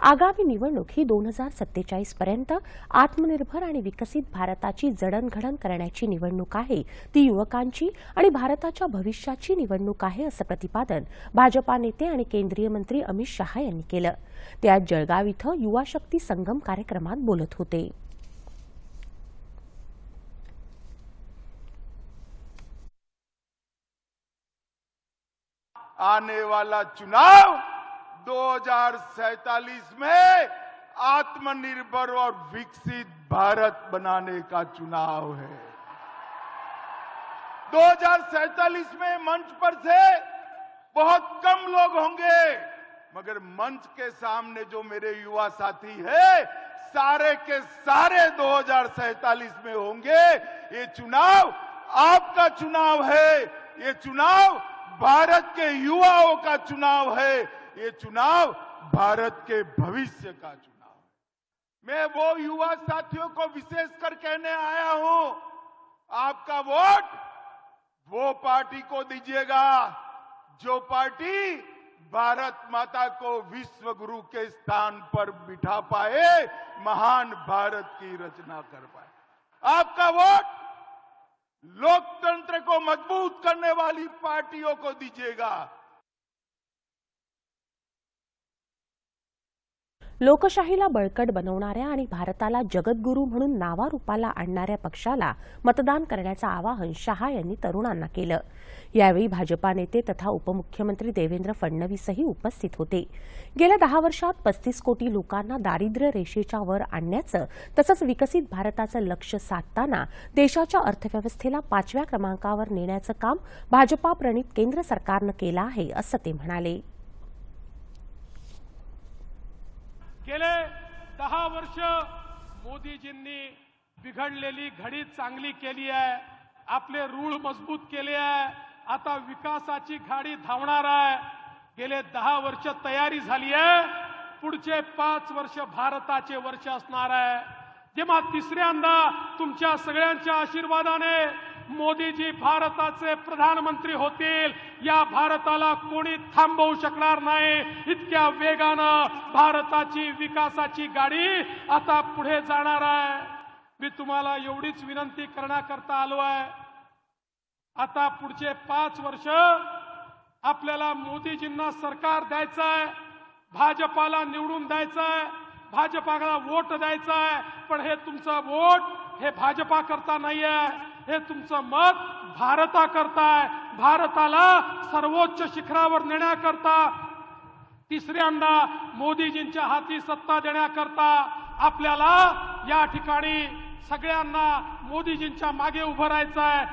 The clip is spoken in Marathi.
आगामी निवडणूक ही दोन हजार सत्तेचाळीस पर्यंत आत्मनिर्भर आणि विकसित भारताची जडणघडण करण्याची निवडणूक आहे. ती युवकांची आणि भारताच्या भविष्याची निवडणूक आहे असं प्रतिपादन भाजपा नेते आणि केंद्रीय मंत्री अमित शहा यांनी केलं. ते आज जळगाव इथं युवा शक्ती संगम कार्यक्रमात बोलत होते. आने वाला चुनाव 2047 में आत्मनिर्भर और विकसित भारत बनाने का चुनाव है। 2047 में मंच पर से बहुत कम लोग होंगे, मगर मंच के सामने जो मेरे युवा साथी है, सारे के सारे 2047 में होंगे। ये चुनाव आपका चुनाव है, ये चुनाव भारत के युवाओं का चुनाव है। ये चुनाव भारत के भविष्य का चुनाव है। मैं वो युवा साथियों को विशेष कर कहने आया हूँ। आपका वोट वो पार्टी को दीजिएगा, जो पार्टी भारत माता को विश्व गुरु के स्थान पर बिठा पाए, महान भारत की रचना कर पाए। आपका वोट लोकतंत्र को मज़बूत करने वाली पार्टियों को दीजिएगा। लोकशाहीला बळकट बनवणाऱ्या आणि भारताला जगद्गुरू म्हणून नावारूपाला आणणाऱ्या पक्षाला मतदान करण्याचं आवाहन शहा यांनी तरुणांना केलं. यावेळी भाजपा नेते तथा उपमुख्यमंत्री देवेंद्र फडणवीसही उपस्थित होते. गेल्या दहा वर्षात पस्तीस कोटी लोकांना दारिद्र्य रेषेच्या वर आणण्याचं तसंच विकसित भारताचं लक्ष साधताना देशाच्या अर्थव्यवस्थेला पाचव्या क्रमांकावर नेण्याचं काम भाजपा प्रणित केंद्र सरकारनं केलं आहे असं ते म्हणाले. गेले दहा वर्ष मोदीजींनी बिघडलेली घडी चांगली केली आहे आपले रूळ मजबूत केले आहे आता विकासाची गाडी धावणार आहे. गेले दहा वर्ष तयारी झाली आहे पुढचे पाच वर्ष भारताचे वर्ष असणार आहे. जेव्हा तिसऱ्यांदा तुमच्या सगळ्यांच्या आशीर्वादाने मोदीजी भारताचे प्रधानमंत्री होतील. या भारताला कोणी थांबवू शकणार नाही. इतक्या वेगानं भारताची विकासाची गाडी आता पुढे जाणार आहे. मी तुम्हाला एवढीच विनंती करण्याकरता आलो आहे. आता पुढचे पाच वर्ष आपल्याला मोदीजींना सरकार द्यायचं आहे भाजपाला निवडून द्यायचं आहे भाजपाला वोट द्यायचं आहे पण हे तुमचं वोट हे भाजपा करता नाही आहे हे तुमचं मत भारता करताय भारताला सर्वोच्च शिखरावर नेण्याकरता. तिसऱ्यांदा मोदीजींच्या हाती सत्ता देण्याकरता आपल्याला या ठिकाणी सगळ्यांना मोदीजींच्या मागे उभं राहायचं आहे.